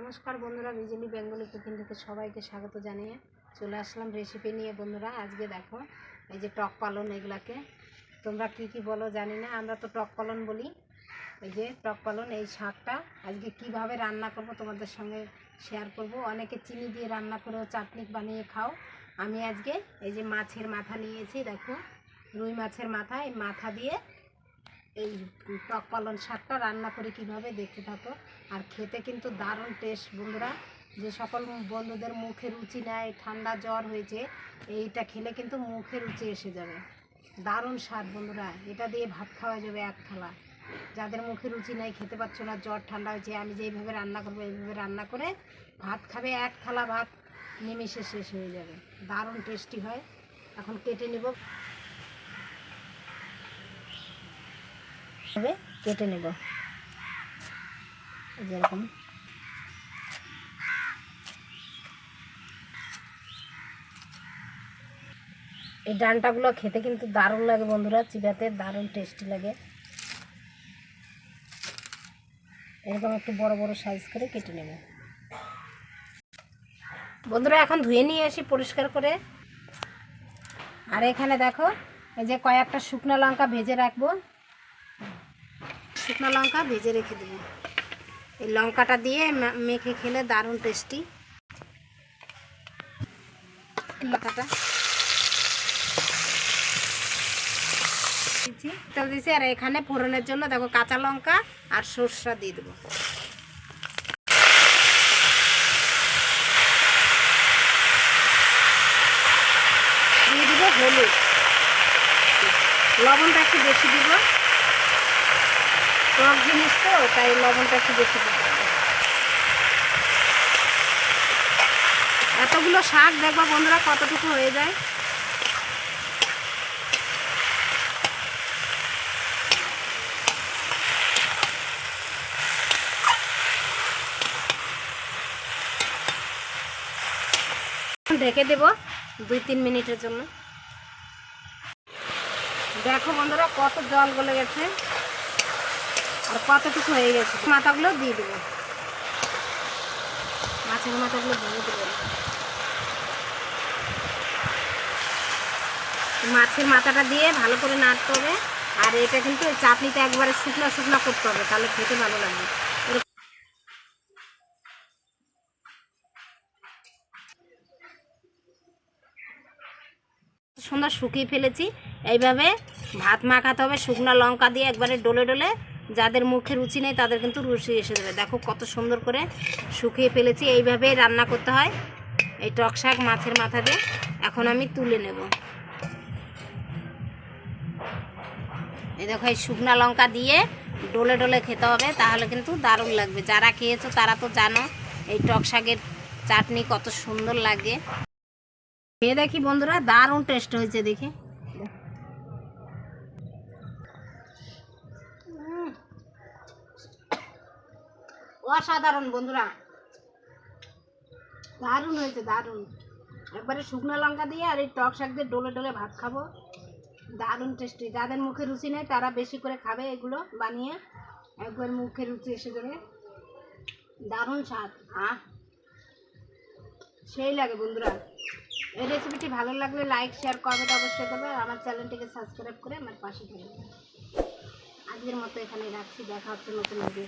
নমস্কার বন্ধুরা বিজলি Bengali cooking থেকে সবাইকে স্বাগত জানিয়ে চলে আসলাম রেসিপি নিয়ে। বন্ধুরা, আজকে দেখো, এই যে টক পালন এগুলাকে, তোমরা কি কি বলো জানি না, আমরা তো টক পালন বলি। এই যে টক পালন, এই শাকটা আজকে কীভাবে রান্না করব তোমাদের সঙ্গে শেয়ার করব। অনেকে চিনি দিয়ে রান্না করেও চাটনি বানিয়ে খাও। আমি আজকে এই যে মাছের মাথা নিয়েছি, দেখো, রুই মাছের মাথা, এই মাথা দিয়ে এই টক পালন শাকটা রান্না করে কীভাবে দেখতে থাকো? আর খেতে কিন্তু দারুণ টেস্ট বন্ধুরা। যে সকল বন্ধুদের মুখে রুচি নেয় ঠান্ডা জ্বর হয়েছে, এইটা খেলে কিন্তু মুখে রুচি এসে যাবে। দারুণ স্বাদ, বন্ধুরা। এটা দিয়ে ভাত খাওয়া যাবে এক থালা। যাদের মুখে রুচি নেই, খেতে পারছ না, জ্বর, ঠান্ডা হয়েছে, আমি যেইভাবে রান্না করব, এইভাবে রান্না করে ভাত খাবে এক থালা ভাত নিমিশে শেষ হয়ে যাবে। দারুণ টেস্টি হয়। এখন কেটে নেব। কেটে নেব। যেরকম এই ডানটাগুলো খেতে কিন্তু দারুণ লাগে বন্ধুরা চিবাতে দারুণ টেস্টি লাগে। এরকম একটু বড় বড় সাইজ করে কেটে নেব। বন্ধুরা, এখন ধুয়ে নিয়ে আসি পরিষ্কার করে। আর এখানে দেখো, এই যে কয়েকটা শুকনো লঙ্কা ভেজে রাখব। শুকনো লঙ্কা ভেজে রেখে দেবো। এই লঙ্কাটা দিয়ে মেখে খেলে দারুণ টেস্টি। লঙ্কাটা দিচ্ছি, তেল আর এখানে ফোড়নের জন্য দেখো কাঁচা লঙ্কা আর সর্ষা দিয়ে দেবো। দিয়ে দিব হলুদ। লবণটা একটু বেশি দিব। টক জিনিস তো, তাই লবণটা একটু বেশি এতগুলো শাক, দেখবা বন্ধুরা কতটুকু হয়ে যায়। ঢেকে দেব দুই তিন মিনিটের জন্য। দেখো বন্ধুরা কত জল গলে গেছে। আর কতটুকু হয়ে গেছে? মাথাগুলো দিয়ে দেবো। মাছের মাথাগুলো দিয়ে দেবো। মাছের মাথাটা দিয়ে ভালো করে নাড়তে হবে। আর এটা কিন্তু চাটনিটা একবারে শুকনো শুকনো করতে হবে, তাহলে খেতে ভালো লাগবে। সুন্দর শুকিয়ে ফেলেছি। এইভাবে ভাত মাখাতে হবে, শুকনো লঙ্কা দিয়ে একবারে ডলে ডলে যাদের মুখে রুচি নেই, তাদের কিন্তু রুচি এসে যাবে। দেখো কত সুন্দর করে শুকিয়ে ফেলেছি এইভাবেই রান্না করতে হয়। এই টক শাক মাছের মাথা দিয়ে। এখন আমি তুলে নেব। এই দেখো, এই শুকনা লঙ্কা দিয়ে ডলে ডলে খেতে হবে, তাহলে কিন্তু দারুণ লাগবে। যারা খেয়েছো, তারা তো জানো এই টক শাকের চাটনি কত সুন্দর লাগে। খেয়ে দেখি বন্ধুরা, দারুণ টেস্ট হয়েছে দেখি। অসাধারণ বন্ধুরা। দারুণ হয়েছে, দারুণ। একবারে শুকনো লঙ্কা দিয়ে আর এই টক শাক দিয়ে ডোলে ডলে ভাত খাব। দারুণ টেস্টি যাদের মুখে রুচি নেই, তারা বেশি করে খাবে এগুলো বানিয়ে। একবার মুখে রুচি এসে যাবে। দারুণ স্বাদ। আহ! সেই লাগে বন্ধুরা। এই রেসিপিটি ভালো লাগলে লাইক শেয়ার কমেন্ট অবশ্যই করবে। আর আমার চ্যানেলটিকে সাবস্ক্রাইব করে আমার পাশে থাকবে। আজকের মতো এখানে রাখছি। দেখা হচ্ছে নতুন ভিডিও